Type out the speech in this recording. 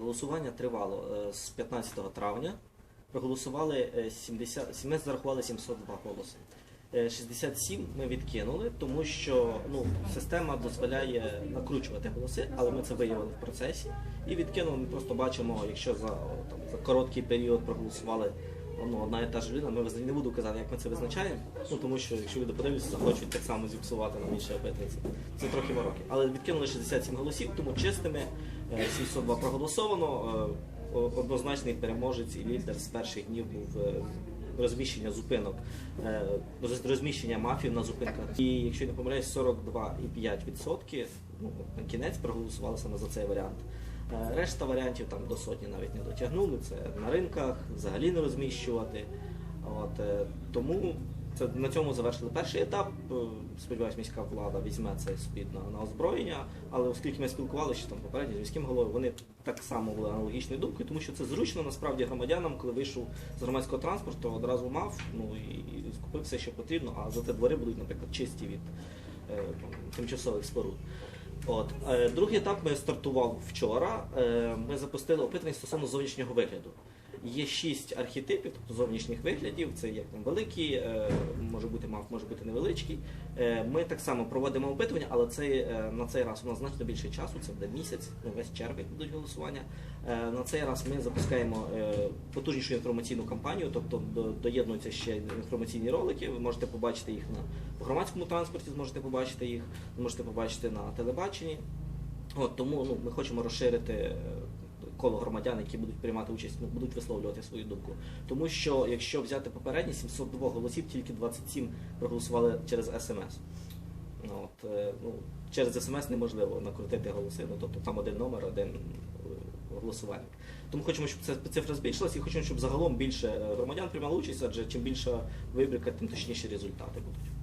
Голосування тривало е, з 15 травня. Проголосували е, 70, ми зарахували 702 голоси. Е, 67 ми відкинули, тому що ну, система дозволяє накручувати голоси, але ми це виявили в процесі і відкинули. Ми просто бачимо, якщо за, там, за короткий період проголосували ну, одна і та ж людина, ми виз- не буду казати, як ми це визначаємо, ну, тому що якщо люди подивляться, захочуть так само зіпсувати нам інше опитниці. Це трохи мороки. Але відкинули 67 голосів, тому чистими е, 702 проголосовано. Е, Однозначний переможець і лідер з перших днів був е, розміщення зупинок, е, роз- розміщення мафів на зупинках. І якщо я не помиляюсь, 42,5% ну, на кінець проголосували саме за цей варіант. Е, Решта варіантів там до сотні навіть не дотягнули. Це на ринках, взагалі не розміщувати. От, е, тому це, на цьому завершили перший етап. Е, Сподіваюсь, міська влада візьме це собі на, на озброєння. Але оскільки ми спілкувалися там попередньо з міським головою, вони так само були аналогічної думки, тому що це зручно насправді громадянам, коли вийшов з громадського транспорту, одразу мав ну і, скупив все, що потрібно. А зате двори будуть, наприклад, чисті від е, там, тимчасових споруд. От е, другий етап ми стартував вчора. Е, ми запустили опитування стосовно зовнішнього вигляду. Є шість архетипів, тобто зовнішніх виглядів. Це як там великий, е, може бути мав, може бути невеличкий. Е, ми так само проводимо опитування, але цей, е, на цей раз у нас значно більше часу, це буде місяць, ну, весь червень будуть голосування. На цей раз ми запускаємо потужнішу інформаційну кампанію, тобто доєднуються ще інформаційні ролики. Ви можете побачити їх на громадському транспорті, зможете побачити їх, зможете побачити на телебаченні. От тому ну, ми хочемо розширити коло громадян, які будуть приймати участь, ну, будуть висловлювати свою думку. Тому що якщо взяти попередні 702 голосів, тільки 27 проголосували через смс. Ну, от, е, ну, через смс неможливо накрутити голоси, ну, тобто там один номер, один е, голосувальник. Тому хочемо, щоб ця цифра збільшилася і хочемо, щоб загалом більше е, громадян приймали участь, адже чим більша вибірка, тим точніші результати будуть.